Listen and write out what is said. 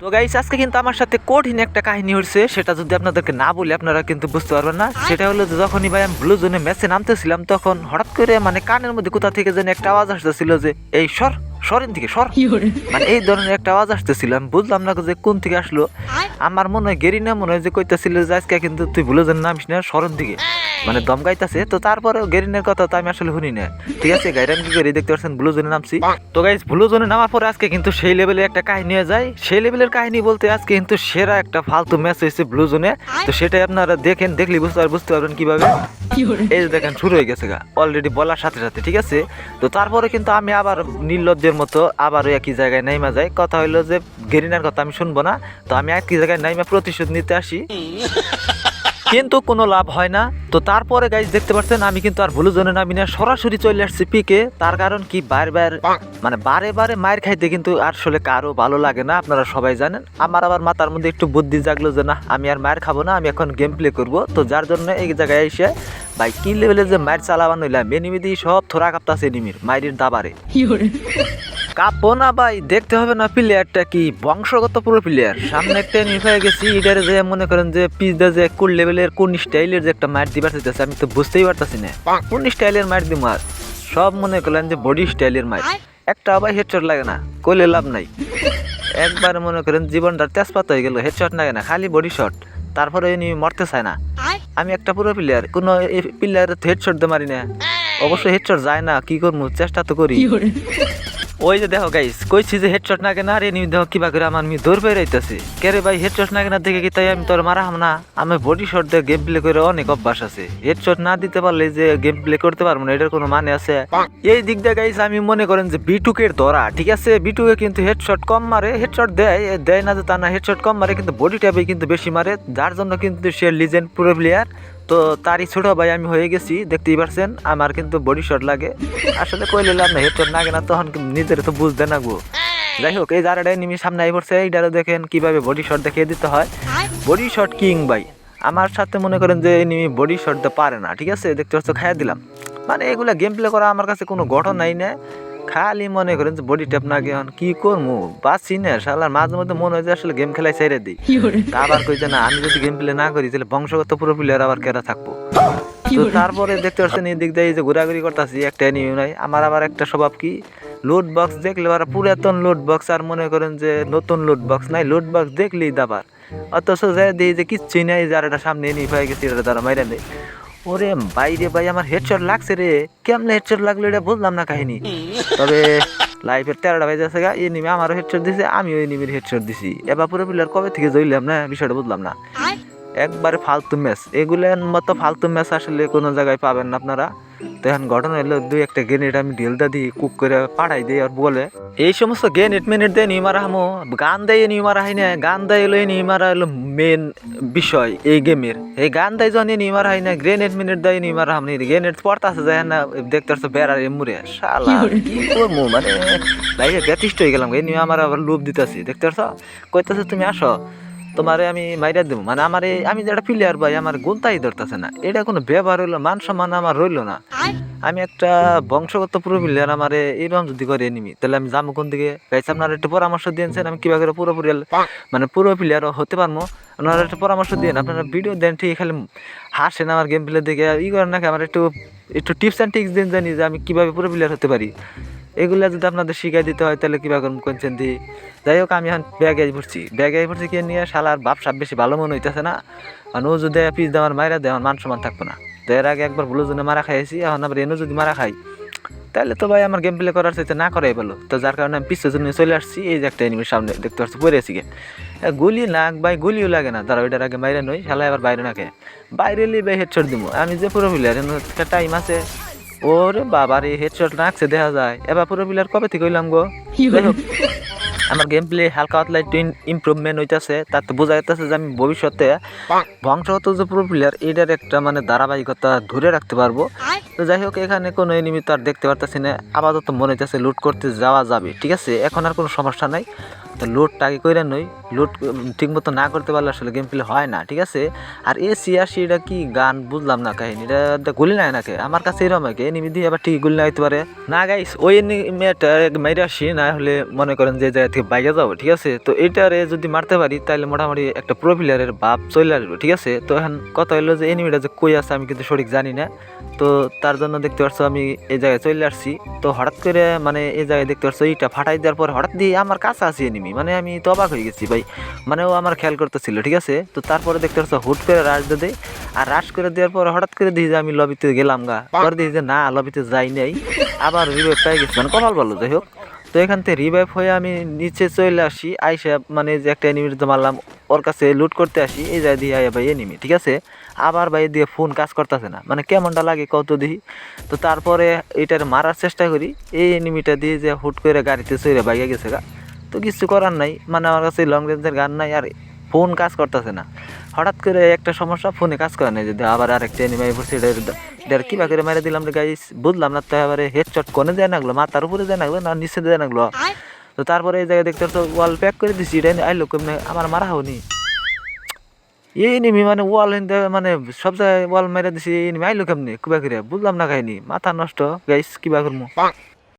তো গাইস আজকে কিন্তু আমার সাথে কঠিন একটা কাহিনী হচ্ছে সেটা যদি আপনাদেরকে না বলি আপনারা কিন্তু বুঝতে পারবেন না। সেটা হলো যখনই ভাই আমি ব্লু জোনে ম্যাচে নামতেছিলাম তখন হঠাৎ করে মানে কানের মধ্যে কোথা থেকে যেন একটা আওয়াজ আসতেছিল যে এই সর সরেন থেকে সর। মানে এই ধরনের একটা আওয়াজ আসতেছিল। আমি বুঝলাম না যে কোন থেকে আসলো। আমার মনে হয় গেরি না মনে হয় যে কইতাছিল যে আজকে কিন্তু তুই ভুলে যেন নামিস না সরেন দিকে। মানে দম গাইতাছে তো তারপরেও গেরিনের কথা তো আমি আসলে শুনি না। ঠিক আছে গাইরান কি করি দেখতে পাচ্ছেন ব্লু জোনে নামছি। তো গাইস ব্লু জোনে নামার পরে আজকে কিন্তু সেই লেভেলের একটা কাহিনী হয়ে যায়। সেই লেভেলের কাহিনী বলতে আজকে কিন্তু সেরা একটা ফালতু ম্যাচ হয়েছে ব্লু জোনে। তো সেটাই আপনারা দেখেন দেখলে বুঝতে পার- বুঝতে পারবেন কীভাবে। এই যে দেখেন শুরু হয়ে গেছে গা অলরেডি বলার সাথে সাথে ঠিক আছে? তো তারপরে কিন্তু আমি আবার নির্লজ্জের মতো আবার ওই একই জায়গায় নাইমা যাই। কথা হইল যে গেরিনার কথা আমি শুনব না। তো আমি একই জায়গায় নাইমা প্রতিশোধ নিতে আসি। কিন্তু কোনো লাভ হয় না। তো তারপরে গাইজ দেখতে পাচ্ছেন, আমি কিন্তু আর ভুলু জনে নামি না। সরাসরি চলে আসছি পিকে। তার কারণ কি? বার বার মানে বারে বারে মায়ের খাইতে কিন্তু আসলে কারও ভালো লাগে না, আপনারা সবাই জানেন। আমার আবার মাথার মধ্যে একটু বুদ্ধি জাগলো যে, না, আমি আর মায়ের খাব না, আমি এখন গেম প্লে করব। তো যার জন্য এই জায়গায় এসে, ভাই, কি লেভেলে যে মায়ের চালাবান হইলাম এনিমি দিয়ে সব থোড়া কাঁপতাছে এনিমির মায়ের দাবারে। কাঁপবো না ভাই, দেখতে হবে না প্লেয়ারটা কি বংশগত পুরো প্লেয়ার সামনে একটা এনিমি হয়ে গেছি এটারে যে মনে করেন যে পিজদা যে কোন লেভেলের কোন স্টাইলের যে একটা মার দিবার চাইতেছে, আমি তো বুঝতেই পারতাছি না। কোন স্টাইলের মার দিব আর? সব মনে করলেন যে বডি স্টাইলের মার একটা আবার হেডশট লাগে না কইলে লাভ নাই। একবার মনে করেন জীবনটা তেজপাত হয়ে গেল হেডশট লাগে না, খালি বডি শট তারপরে এনিমি মরতে চায় না। আমি একটা পুরো প্লেয়ার কোনো প্লেয়ার হেডশট দিয়ে মারি না। অবশ্যই হেডশট যায় না, কি করব? চেষ্টা তো করি? ওই যে দেখো গাইস কইছি যে হেডশট না কেনা রে নিমি দেখো কিবা করে আমার মি দৌড় পেয়ে রাইতেছে কে রে ভাই হেডশট না কেনা দেখে কি তাই আমি তোর মারা হাম না? আমি বডি শট দিয়ে গেম প্লে করে অনেক অভ্যাস আছে। হেডশট না দিতে পারলে যে গেম প্লে করতে পারব না, এটার কোনো মানে আছে? এই দিক দিয়ে গাইস আমি মনে করেন যে বিটুকের ধরা, ঠিক আছে? বিটুকে কিন্তু হেডশট কম মারে হেডশট দেয় দেয় না যে তা না হেডশট কম মারে, কিন্তু বডি ট্যাপে কিন্তু বেশি মারে, যার জন্য কিন্তু সে লিজেন্ড পুরো প্লেয়ার তো তারই ছোট ভাই আমি হয়ে গেছি, দেখতেই পারছেন, আমার কিন্তু বডি শট লাগে। আসলে কইলে লাভ না হেডশট লাগে না, তখন নিজের তো বুঝতে না গো। যাই হোক, এই যারা নিমি সামনে আই পড়ছে, এইটারও দেখেন কীভাবে বডি শট দেখিয়ে দিতে হয়। বডি শট কিং ভাই, আমার সাথে মনে করেন যে নিমি বডি শট দিতে পারে না, ঠিক আছে? দেখতে পাচ্ছ, খাইয়া দিলাম। মানে এগুলা গেম প্লে করা আমার কাছে কোনো গঠন নাই না। খালি মনে করেন যে বডি ট্যাপ না গিয়ে কি করব বাঁচি না শালার মাঝে মধ্যে মনে হয় যে আসলে গেম খেলাই ছেড়ে দিই। আবার কই না আমি যদি গেম প্লে না করি তাহলে বংশগত পুরো প্লেয়ার আবার কেরা থাকব? তো তারপরে দেখতে পাচ্ছেন এই দিক দিয়ে এই যে ঘোরাঘুরি করতেছি একটা এনিমি নাই। আমার আবার একটা স্বভাব কি? লুট বক্স দেখলে আবার পুরাতন লুট বক্স আর মনে করেন যে নতুন লুট বক্স নাই। লুট বক্স দেখলেই দাবার। অথচ যাই দিই যে কিচ্ছুই নাই যার এটা সামনে এনিমি হয়ে গেছে এটা তারা মাইরা নেই ওরে বাইরে ভাই আমার হেডশট লাগছে রে। কেমনে হেডশট লাগল এটা বুঝলাম না কাহিনী। তবে লাইফের তেরোটা বাজে আছে গা এনিমি আমারও হেডশট দিছে আমিও নিমের হেডশট দিছি। এবার পুরো প্লেয়ার কবে থেকে জইলাম না বিষয়টা বুঝলাম না। একবারে ফালতু ম্যাচ এগুলোর মতো ফালতু ম্যাচ আসলে কোনো জায়গায় পাবেন না আপনারা। এখন ঘটনা হলো দুই একটা গ্রেনেড আমি ঢেলদা দিই কুক করে পাঠাই দিই আর বলে। এই সমস্ত গ্রেনেড মেনেট দিয়ে নিয়ে মারা হামো। গান দেয় নিয়ে মারা না। গান দেয় এলো নিয়ে হলো মেন বিষয় এই গেমের এই গান দেয় যখন নিয়ে মারা হয় না। গ্রেনেড মিনিট দেয় নিয়ে মারা হামনি গ্রেনেড পড়তাছে যায় না দেখতে পাচ্ছ বেড়ার এমুরে। শালা কি করব মানে বাইরে ব্যতিষ্ঠ হয়ে গেলাম। এই নিয়ে আমার আবার লোভ দিতেছি দেখতে পাচ্ছ কইতেছে তুমি আসো। তোমারে আমি মাইরা দেবো। মানে আমার এই আমি যেটা একটা প্লেয়ার ভাই আমার গোলতাই ধরতেছে না। এটা কোনো ব্যবহার হইল মান সম্মান আমার রইল না। আমি একটা বংশগত পুরো প্লেয়ার আমার এইরকম যদি করে নিমি তাহলে আমি যাব কোন দিকে? গাইছে আপনার একটু পরামর্শ দিয়েছেন আমি কীভাবে করে পুরো পুরোপুরি মানে পুরো প্লেয়ার হতে পারব? আপনারা একটা পরামর্শ দিন আপনারা ভিডিও দেন ঠিক খালি হাসেন আমার গেম প্লে দেখে ই করেন নাকি আমার একটু একটু টিপস অ্যান্ড টিক্স দিন জানি যে আমি কীভাবে পুরো প্লেয়ার হতে পারি। এগুলা যদি আপনাদের শিখাই দিতে হয়, তাহলে কীভাবে করুন কোনছেন দি। যাই হোক, আমি এখন ব্যাগে পড়ছি। ব্যাগে পড়ছি কে নিয়ে, শালার বাপ সাপ বেশি ভালো মনে হইতেছে না। আর ও যদি পিস দেওয়ার মাইরা দেয়, আমার মান সম্মান থাকব না। তো এর আগে একবার ভুলো জন্য মারা খাইছি, এখন আবার এনেও যদি মারা খাই, তাহলে তো ভাই আমার গেম প্লে করার চাইতে না করাই ভালো। তো যার কারণে আমি পিছের জন্য চলে আসছি, এই যে একটা এনিমির সামনে দেখতে পাচ্ছি, পড়ে আছি গে গুলি লাগ ভাই, গুলিও লাগে না। তারা ওইটার আগে বাইরে নই শালা এবার বাইরে নাকে। বাইরে এলি ভাই হেডশট দিব আমি যে পুরো প্লেয়ার টাইম আছে। ওরে বাবা রে হেডশট রাখছে দেখা যায়। এবার পুরো বিলার কবে থেকে হইলাম গো? আমার গেম প্লে হালকা পাতলা একটু ইমপ্রুভমেন্ট হইতেছে। তার তো বোঝা যাইতেছে যে আমি ভবিষ্যতে বংশগত যে পুরো প্লেয়ার এটার একটা মানে ধারাবাহিকতা ধরে রাখতে পারব। তো যাই হোক এখানে কোনো এনিমি তো আর দেখতে পারতেছি না। আপাতত মনে হইতেছে লুট করতে যাওয়া যাবে ঠিক আছে? এখন আর কোনো সমস্যা নাই। তো লুটটা আগে করে নই। লুট ঠিক মতো না করতে পারলে আসলে গেম প্লে হয় না ঠিক আছে? আর এ সিয়াশি এটা কি গান? বুঝলাম না কাহিনি। এটা গুলি নাই নাকি? আমার কাছে এরকম আগে এনিমি দিয়ে আবার ঠিক গুলি না হইতে পারে। না গাইস ওই এনিমিটা মেরে আসি না হলে মনে করেন যে জায়গা থেকে বাইকে যাব, ঠিক আছে? তো এইটারে যদি মারতে পারি তাহলে মোটামুটি একটা প্রো প্লেয়ারের ভাব চলে আসবে, ঠিক আছে? তো এখন কথা হলো যে এনিমিটা যে কই আছে আমি কিন্তু সঠিক জানি না। তো তার জন্য দেখতে পাচ্ছ আমি এই জায়গায় চলে আসছি। তো হঠাৎ করে মানে এই জায়গায় দেখতে পাচ্ছ এইটা ফাটাই দেওয়ার পর হঠাৎ দিয়ে আমার কাছে আছে এনিমি মানে আমি তো অবাক হয়ে গেছি ভাই। মানে ও আমার খেয়াল করতেছিল, ঠিক আছে? তো তারপরে দেখতে পাচ্ছ হুট করে রাশ দিয়ে দেয়। আর রাশ করে দেওয়ার পর হঠাৎ করে দিই যে, আমি লবিতে গেলাম গা। পরে দিই যে, না লবিতে যাই নাই। আবার রিভাইভ পাই গেছি মানে কপাল ভালো যাই হোক। তো এখান থেকে রিভাইভ হয়ে আমি নিচে চলে আসি, আইসা মানে যে একটা এনিমির মারলাম, ওর কাছে লুট করতে আসি, এই যায় দিয়ে আয়া ভাই এনিমি ঠিক আছে? আবার ভাই দিয়ে ফোন কাজ করতেছে না মানে কেমনটা লাগে কত দিই তো তারপরে এটার মারার চেষ্টা করি, এই এনিমিটা দিয়ে যে হুট করে গাড়িতে চড়ে বাইকে গেছে গা। তো কিছু করার নাই মানে আমার কাছে লং রেঞ্জের গান নাই, আর ফোন কাজ করতেছে না। হঠাৎ করে একটা সমস্যা ফোনে কাজ করে না যদি আবার আরেকটা এনিমি পড়ছে এটা এটার কিবা করে মেরে দিলাম রে গাইস বুঝলাম না তো এবারে হেডশট কোনে দেয় নাগলো? মাথার উপরে দেয় নাগলো না নিচে দেয় নাগলো? তো তারপরে এই জায়গায় দেখতে তো ওয়াল প্যাক করে দিছি এটা আইলো কেমনে? আমার মারা হওনি এই নিমি মানে ওয়াল মানে সব জায়গায় ওয়াল মেরে দিছি এই নিমি আইলো কেমনে? কিবা করে? বুঝলাম না কাহিনি। মাথা নষ্ট গাইস কিবা করব?